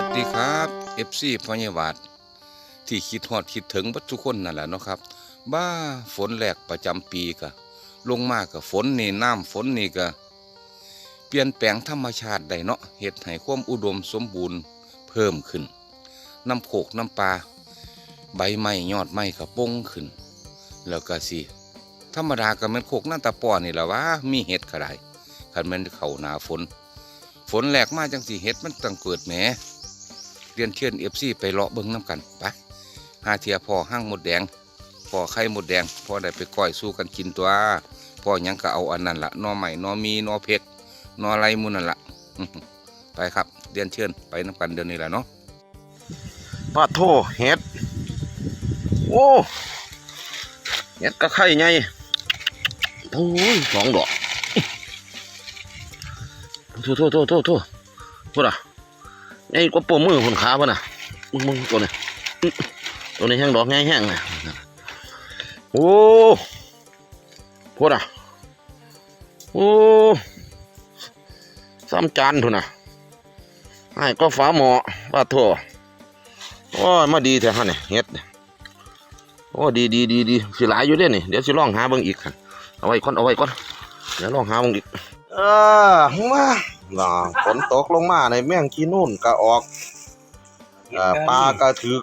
วัสดีครับเอฟซีพญาวาดที่คิดฮอดคิดถึงบัดทุกคนนั่นแหละเนาะครับ บ้าฝนแหลกประจำปีกะลงมากะฝนนี่น้ำฝนนี่กะเปลี่ยนแปลงธรรมชาติได้เนาะเฮ็ดให้ความอุดมสมบูรณ์เพิ่มขึ้น น้ำโขกน้ำปลาใบไม้ยอดไม้กะป้งขึ้น แล้วก็สิธรรมดาก็แมันโขกหน้าตาป้อนี่แหละว่ามีเห็ดก็ได้คันมันเข้าหนาฝน ฝนแหลกมากจังสีเห็ดมันต้องเกิดแหม เรียนเชิญเอฟซีไปเลาะเบิ้งน้ำกันไปหาเทียพอห้างหมดแดง พอไข่หมดแดง พอได้ไปก้อยสู้กันกินตัว พอยังก็เอาอันนั้นละนอใหม่นอมีนอเพกนอไรมุนั่นละไปครับเรียนเชิญไปน้ำกันเดี๋ยวนี้แหละเนาะปลาโทเห็ดโอ้เห็ดก็ไข่ไงโอ้ยสองดอกโทษโทษโทษโทษโทษพูดอะ ไงก็ปมมือคนขาป่ะน่ะมึงมึงตัวนี้ตัวนี้แห้งดอกไงแห้งนะโอ้พูดอะโอ้ซ้ำจานทุนนะให้ก็ฟ้าหมอปลาโทโอ้ยมาดีแท้ฮะเนี่ยเฮ็ดนี่ยโอ้ดีดีดีดีสิหลายอยู่เด้นี่เดี๋ยวสิลองหาเบิ่งอีกค่ะเอาไว้ก่อนเอาไว้ก่อนเดี๋ยวลองหาเบิ่งอีกเออมา ล่ะฝนตกลงมาในแม่งขี้นุ่นก็ออกเอ่อปลาก็ถึก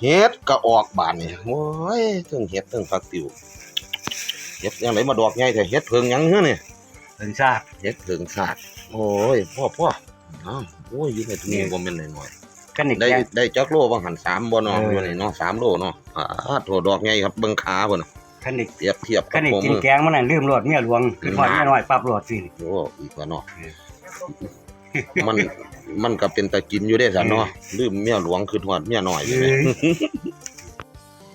เฮ็ดก็ออกบานนี่โอ้ยถึงเฮ็ดถึงผักติวเฮ็ดยังไงมาดอกใหญ่แต่เฮ็ดเพิงหยังเฮ้อนี่เป็นชาติเฮ็ดเพิงสาดโอ้ยพ่อพ่ออ้าวโอ้ยอยู่ในถุงบ่แม่นน้อยๆกันอีกได้แกงได้จักโลบางหันสามบ่เนาะเอออยู่นี่เนาะสามโลเนาะอ่าโถดอกไงครับเบิ่งขาเพิ่นน่ะกันอีกเปรียบเทียบกักันบอีกผมกินแกงมันน่ะลืมโหลดเมียหลวงคือพอดเมียน้อยปรับโหลดสิ โอ้อีกว่าเนาะ มันมันก็เป็นตะกินอยู่ได้ซั่นเนาะลืมเมียหลวงคือฮอดเมียน้อยอยู่เอ้แหมย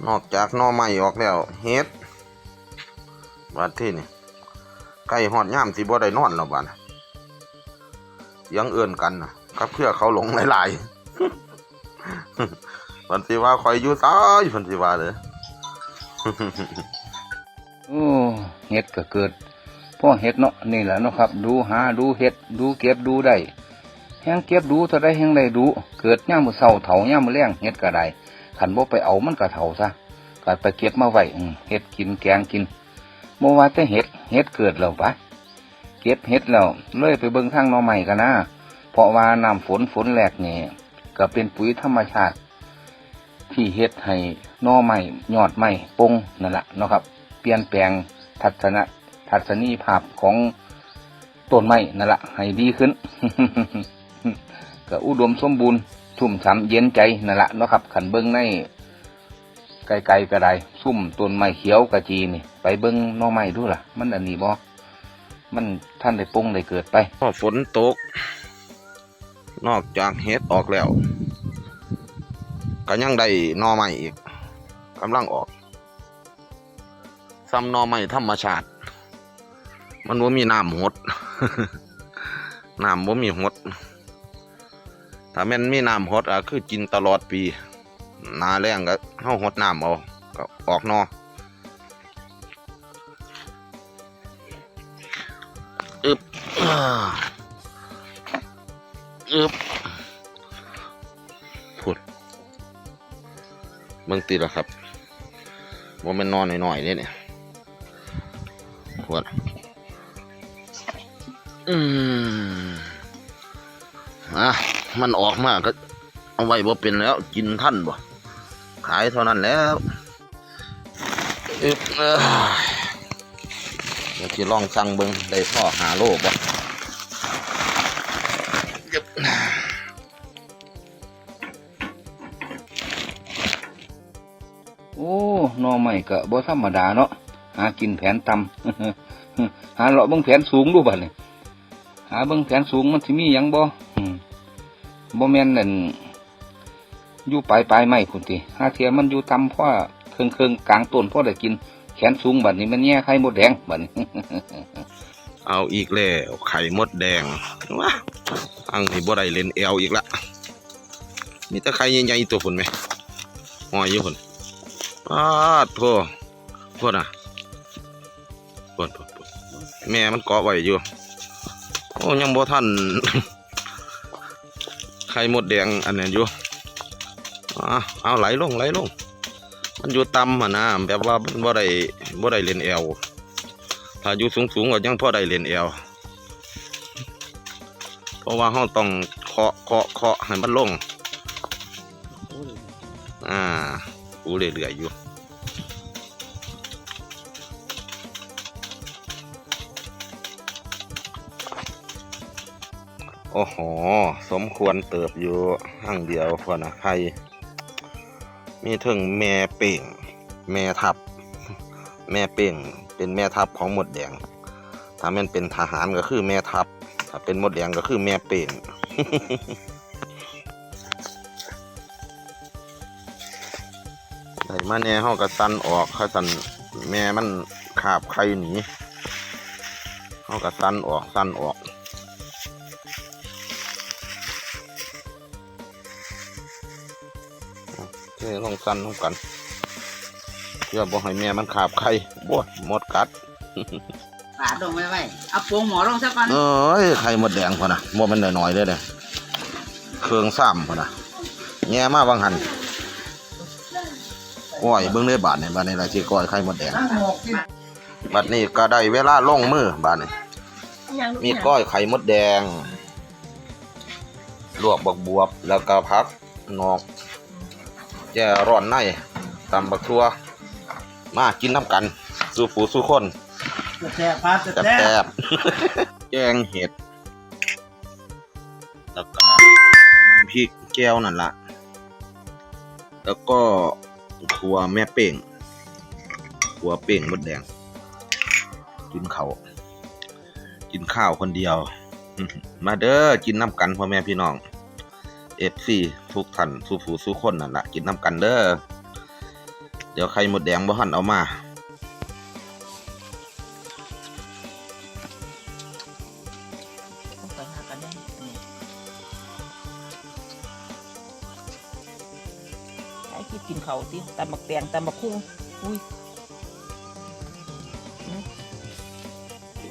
นอกจากหน่อไม้ออกแล้วเฮ็ดบัดที่นี่ใกล้ฮอดยามสิบ่ได้นอนแล้วบัดน่ะเสียงเอื้อนกันน่ะกับเพื่อเขาหลงหลายๆเพิ่นสิว่าข่อยอยู่ซ้ายเพิ่นสิว่าเด้อโอ้เห็ดก็เกิด พ่อเห็ดเนาะนี่แหละนะครับ ดูหาดูเห็ดดูเก็บดูได้แห้งเก็บดูเท่าได้แห้งได้ดู เกิดย่ามมือเศร้าเถาย่ามมือแรงเห็ดก็ได้ขันบ่ไปเอามันก็เถาซะก็ไปเก็บมาไว้เห็ดกินแกงกินโมว่าแต่เห็ดเห็ดเกิดแล้วปะเก็บเห็ดแล้วเลยไปเบิ่งทางนอใหม่กันนะเพราะว่าน้ำฝนฝนแหลกเนี่ก็เป็นปุ๋ยธรรมชาติ ที่เฮ็ดให้นอใหม่ยอดใหม่ปงนั่นแหละนะครับ เปลี่ยนแปลงทัศนะ ทัศนีภาพของต้นไม้นั่นแหละให้ดีขึ้นก็อุดมสมบูรณ์ชุ่มฉ่ำเย็นใจนั่นแหละเนาะครับขันเบิ้งในไกลๆก็ได้ซุ่มต้นไม้เขียวกะจีนี่ ไปเบิ้งน่อไม้ดูล่ะ มันอันนี้บ่มันท่านได้ปงได้เกิดไปพอฝนตก นอกจากเฮ็ดออกแล้วก็ยังได้นอใหม่อีกกำลังออกซ้ำนอใหม่ธรรมชาติ มันว่ามีน้ำหดน้ำว่ามีหด ถ้าแม่นมีน้ำหดอะคือกินตลอดปี นาแรงก็เฮาหดน้ำเอาก็ออกนออึบอึบพูดเบิ่งติดแล้วครับว่ามันนอนหน่อยๆนี่เนี่ยพวด อืมอะมันออกมาก็ เอาไว้บ่เป็นแล้ว กินท่านบ่ขายเท่านั้นแล้วอึบเอ้ยเดี๋ยวจะลองสั่งเบิงได้พ่อหาโลกบ่ยึบโอ้หน่อใหม่ก็บ่ธรรมดาเนาะหากินแผนต่ำหาเลาะเบิ่งแผนสูงดูบัดนี้ หาเบิ่งแผนสูงมันสิมีหยังบ่บ่แม่นนั่นอยู่ปลายปลายไม้พุ่นติหาเทียมันอยู่ต่ำเพราะเครื่องเครื่องกลางต้นพอได้กิน แขนสูงบัดนี้มันแย่ไข่มดแดงบัดนี้ เอาอีกแล้วไข่มดแดงว้าอังนี่บ่ได้เล่นแอลอีกละมีแต่ไข่ใหญ่ๆตัวพุ่นไหมหอยอยู่พุ่นอ้าโธ่พุ่นอะพุ่นพุ่นแม่มันเกาะไว้อยู่ โอ้ยังบ่ทันข่มดแดงอันนี้อยู่อะเอาไหลลงไหลลง มันอยู่ต่ำอะนะแบบว่าบ่ได้บ่ได้เล่นแอวถ้าอยู่สูงสูงก็ยังพอได้เล่นแอวเพราะว่าเราต้องเคาะเคาะเคาะให้มันลง อ่ากูเรื่อยๆอยู่ โอ้โห สมควรเติบอยู่ห้างเดียวพอนะใคร มีถึงแม่เป่ง แม่ทับ แม่เป่ง เป็นแม่ทัพของหมดแดง ถ้าแม่นเป็นทหารก็คือแม่ทัพถ้าเป็นหมดแดงก็คือแม่เป่งได้มาแน่เฮาก็ตันออกถ้าตันแม่มันขาบไข่หนีเฮาก็ตันออกตันออก โอเคลองตันลงกันเพื่อบ่ให้แม่มันขาบไข่บ่หมดกัดฝาดงไว้ไว้เอาโปรงหมอลงซะก่อนเอ้ยไข่หมดแดงพอนะบ่แมันน้อยๆเด้อเด้อเครื่องซ้ำพอนะแง่มาบางหันก้อยเบิ่งได้บาทนี่บาดนี้ล่ะสิก้อยไข่หมดแดงบัดนี้ก็ได้เวลาลงมือบาดนี้มีก้อยไข่มดแดงลวกบักบวบแล้วก็พักนอก แย่ร้อนในตำบักทั่วมากินน้ำกัน สู้ฟูสู้คนแซ่บพัดแซ่บแซ่บแกงเห็ดแล้วก็น้ำพริกแก้วนั่นละแล้วก็ขัวแม่เป่งขัวเป่งมดแดง กินเขาวกินข้าวคนเดียว มาเด้อกินน้ำกันพ่อแม่พี่น้อง เอฟซีทุกท่านสู้ผู้สู้คนนั่นละกินน้ำกันเด้อเดี๋ยวใครหมดแดงบ่หันเอามาไปหากันได้ไอ้คิดกินเขาสิตำบักแตงตำบักคุ้งอุ้ยอืม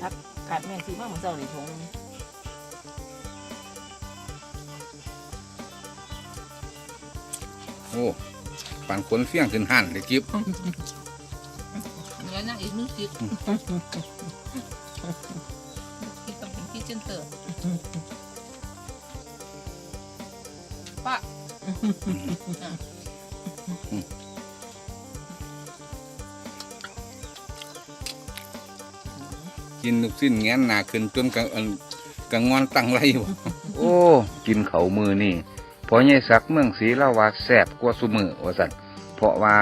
พักาดแม่นซื้อมากเหมือนเจ้านี่ทง โอ้ปานขนเฟี้ยงขึ้นหันเลยจิ๊บเดี๋ยวนะอีกนึงสิคิดต้องเป็นที่เจนเตอร์ป้ากินลูกสิ้นแงนหนาขึ้นจนกังกังงอนตั้งไรบ่โอ้ กินเขามือนี่พ อใหญ่สักเมืองศรีเล่าว่าแซ่บกว่าสุมือว่าซั่นเพราะว่า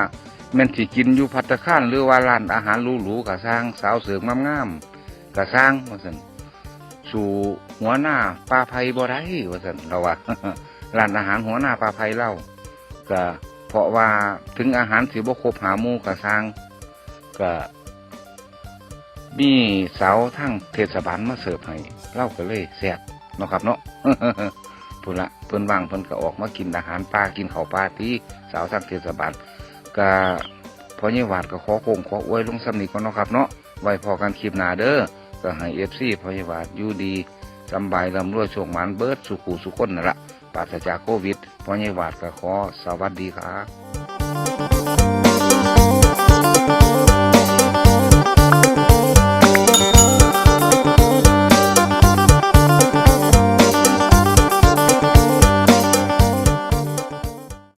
แม่นสิกินอยู่ภัตตาคารหรือว่าร้านอาหารหรูๆก็สร้างสาวเสริมงามๆก็สร้างว่าซั่นสู่หัวหน้าปลาไผบ่ได้ว่าซั่นเราว่าร้านอาหารหัวหน้าปลาไผเล่าก็เพราะว่าถึงอาหารสิบ่ครบหาหมู่ก็สร้างก็มีเสาทั้งเทศบาลมาเสิร์ฟให้เล่าก็เลยแซ่บเนาะครับเนาะ พุ่นละเพิ่นว่างเพิ่นก็ออกมากินอาหารปลากินข้าวปลาที่สาวทั้งเทศบาลก็พอยี่หวาดก็ขอโคงขออวยลุงสำนีก่อนเนาะครับเนาะไว้พอกันคลิปหน้าเด้อก็ให้เอฟซีพอยี่หวาดอยู่ดีสำบายลำรวยโชงหมานเบิดสุขูสุขคนนั่นละปราศจากโควิดพอยี่หวาดก็ขอสวัสดีครับ